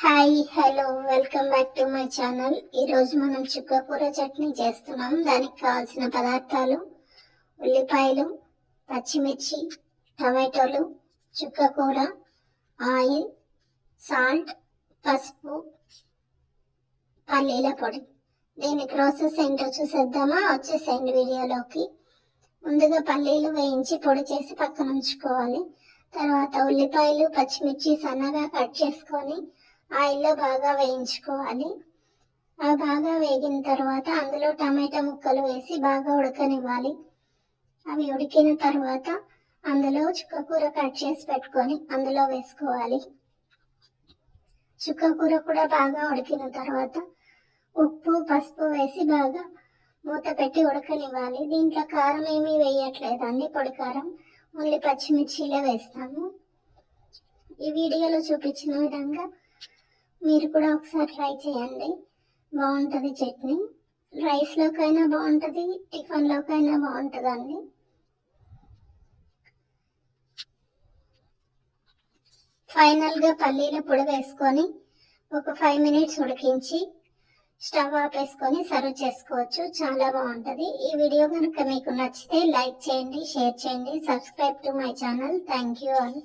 Hi hello welcome back to my channel. ఈరోజు మనం చుక్కకూర చట్నీ చేస్తున్నాం. దానికి కావాల్సిన పదార్థాలు ఉల్లిపాయలు పచ్చిమిర్చి టమాటోలు చుక్కకూర ఆయిల్ సాల్ట్ పసుపు పల్లీల పొడి. దీని ప్రాసెస్ ఏంటో చూసేద్దామా? వచ్చేసేయండి వీడియోలోకి. ముందుగా పల్లీలు వేయించి పొడి చేసి పక్కన ఉంచుకోవాలి. తర్వాత ఉల్లిపాయలు పచ్చిమిర్చి సన్నగా కట్ చేసుకొని ఆయిల్లో బాగా వేయించుకోవాలి. ఆ బాగా వేగిన తర్వాత అందులో టమాటా ముక్కలు వేసి బాగా ఉడకనివ్వాలి. అవి ఉడికిన తర్వాత అందులో చుక్కకూర కట్ చేసి పెట్టుకొని అందులో వేసుకోవాలి. చుక్కకూర కూడా బాగా ఉడికిన తర్వాత ఉప్పు పసుపు వేసి బాగా మూత పెట్టి ఉడకనివ్వాలి. దీంట్లో కారం ఏమీ వేయట్లేదండి పొడి కారం. ఓన్లీ పచ్చిమిర్చిలే వేస్తాము. ఈ వీడియోలో చూపించిన విధంగా మీరు కూడా ఒకసారి ట్రై చేయండి. బాగుంటుంది చట్నీ. రైస్లోకైనా బాగుంటుంది టిఫిన్లోకైనా బాగుంటుందండి. ఫైనల్గా పల్లీల పొడి వేసుకొని ఒక ఫైవ్ మినిట్స్ ఉడికించి స్టవ్ ఆపేసుకొని సర్వ్ చేసుకోవచ్చు. చాలా బాగుంటుంది. ఈ వీడియో కనుక మీకు నచ్చితే లైక్ చేయండి షేర్ చేయండి subscribe to my channel. Thank you all.